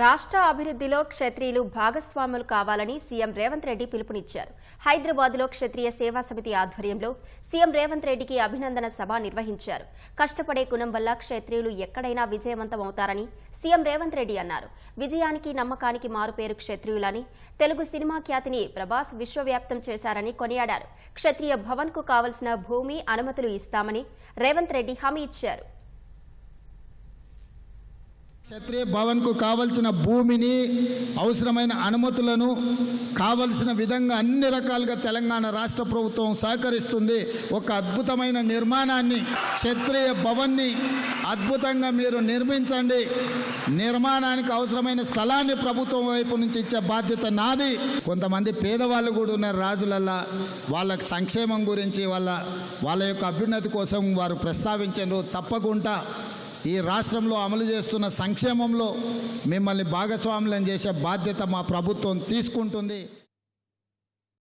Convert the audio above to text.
రాష్ట్ర అభివృద్ధిలో క్షత్రియులు భాగస్వాములు కావాలని సీఎం రేవంత్ రెడ్డి పిలుపునిచ్చారు. హైదరాబాద్లో క్షత్రియ సేవా సమితి ఆధ్వర్యంలో సీఎం రేవంత్ రెడ్డికి అభినందన సభ నిర్వహించారు. కష్టపడే గుణం వల్ల క్షత్రియులు ఎక్కడైనా విజయవంతమవుతారని సీఎం రేవంత్ రెడ్డి అన్నారు. విజయానికి నమ్మకానికి మారుపేరు క్షత్రియులని తెలుగు సినిమా ఖ్యాతిని ప్రభాస్ విశ్వవ్యాప్తం చేశారని కొనియాడారు. క్షత్రియ భవన్కు కావలసిన భూమి అనుమతులు ఇస్తామని రేవంత్ రెడ్డి హామీ ఇచ్చారు. క్షత్రియ భవన్కు కావలసిన భూమిని అవసరమైన అనుమతులను కావలసిన విధంగా అన్ని రకాలుగా తెలంగాణ రాష్ట్ర ప్రభుత్వం సహకరిస్తుంది. ఒక అద్భుతమైన నిర్మాణాన్ని క్షత్రియ భవన్ని అద్భుతంగా మీరు నిర్మించండి. నిర్మాణానికి అవసరమైన స్థలాన్ని ప్రభుత్వం వైపు నుంచి ఇచ్చే బాధ్యత నాది. కొంతమంది పేదవాళ్ళు కూడా ఉన్నారు రాజులల్లా. వాళ్ళ సంక్షేమం గురించి వాళ్ళ వాళ్ళ యొక్క అభ్యున్నతి కోసం వారు ప్రస్తావించారు తప్పకుండా. ఈ రాష్ట్రంలో అమలు చేస్తున్న సంక్షేమంలో మిమ్మల్ని భాగస్వాములను చేసే బాధ్యత మా ప్రభుత్వం తీసుకుంటుంది.